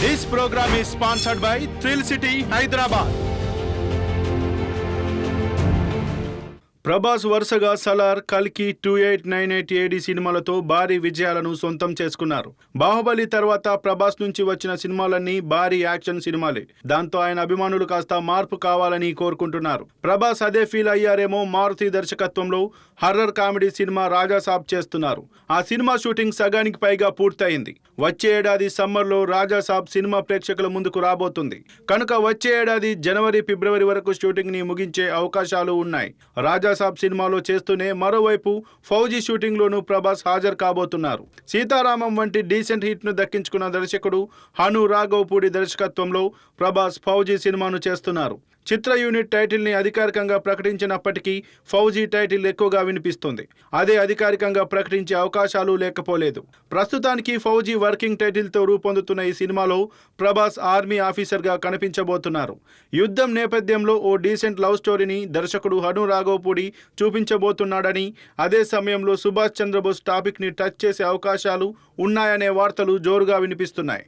This program is sponsored by Thrill City, Hyderabad. Prabhas వరుసగా సలార్ కల్కి two eight nine eight AD సినిమాలతో భారీ విజయాలను సొంతం చేసుకున్నారు. బాహుబలి తర్వాత ప్రభాస్ నుంచి వచ్చిన సినిమాలన్నీ భారీ యాక్షన్ సినిమాలే. దాంతో ఆయన అభిమానులు కాస్త మార్పు కావాలని కోరుకుంటున్నారు. ప్రభాస్ అదే ఫీల్ అయ్యారేమో మారుతి దర్శకత్వంలో హర్రర్ కామెడీ సినిమా రాజాసాబ్ చేస్తున్నారు. ఆ సినిమా షూటింగ్ సగానికి పైగా పూర్తయింది. వచ్చే ఏడాది సమ్మర్లో రాజాసాబ్ సినిమా ప్రేక్షకుల ముందుకు రాబోతుంది. కనుక వచ్చే ఏడాది జనవరి ఫిబ్రవరి వరకు షూటింగ్ని ముగించే అవకాశాలు ఉన్నాయి. రాజా సాబ్ సినిమాలో చేస్తూనే మరోవైపు ఫౌజీ షూటింగ్లోనూ ప్రభాస్ హాజరు కాబోతున్నారు. సీతారామం వంటి డీసెంట్ హిట్ను దక్కించుకున్న దర్శకుడు హను రాఘవపూడి దర్శకత్వంలో ప్రభాస్ ఫౌజీ సినిమాను చేస్తున్నారు. చిత్ర యూనిట్ టైటిల్ని అధికారికంగా ప్రకటించినప్పటికీ ఫౌజీ టైటిల్ ఎక్కువగా వినిపిస్తుంది. అదే అధికారికంగా ప్రకటించే అవకాశాలు లేకపోలేదు. ప్రస్తుతానికి ఫౌజీ వర్కింగ్ టైటిల్తో రూపొందుతున్న ఈ సినిమాలో ప్రభాస్ ఆర్మీ ఆఫీసర్గా కనిపించబోతున్నారు. యుద్ధం నేపథ్యంలో ఓ డీసెంట్ లవ్ స్టోరీని దర్శకుడు హను రాఘవపూడి చూపించబోతున్నాడని అదే సమయంలో సుభాష్ చంద్రబోస్ టాపిక్ని టచ్ చేసే అవకాశాలు ఉన్నాయనే వార్తలు జోరుగా వినిపిస్తున్నాయి.